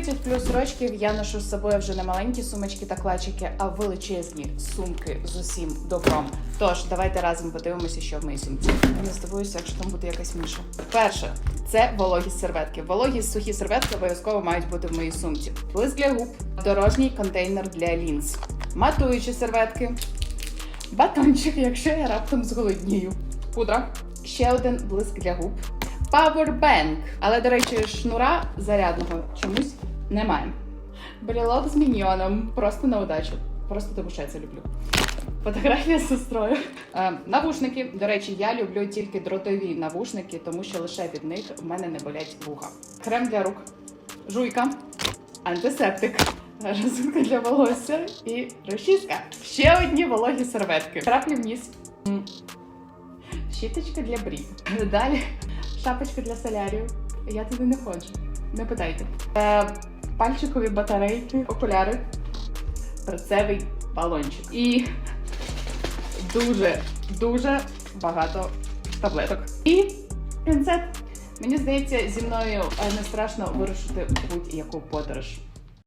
30 плюс рочків я ношу з собою вже не маленькі сумочки та клачики, а величезні сумки з усім добром. Тож давайте разом подивимося, що в моїй сумці. Я не здивуюся, якщо там буде якась міша. Перше, це вологі серветки. Вологі сухі серветки обов'язково мають бути в моїй сумці. Блиск для губ, дорожній контейнер для лінз, матуючі серветки, батончик, якщо я раптом зголоднію. Пудра, ще один блиск для губ. Powerbank. Але, до речі, шнура зарядного чомусь немає. Брелок з міньйоном. Просто на удачу. Просто тому що я це люблю. Фотографія з сестрою. Е, навушники. До речі, я люблю тільки дротові навушники, тому що лише від них в мене не болять вуха. Крем для рук, жуйка, антисептик, розумка для волосся і розчіска. Ще одні вологі серветки. Краплі вниз. М. Щіточка для брів. Далі шапочка для солярію. Я туди не ходжу. Не питайте. Е, пальчикові батарейки, окуляри, перцевий балончик. І дуже, дуже багато таблеток. І пінцет. Мені здається, зі мною е, не страшно вирушити будь-яку подорож.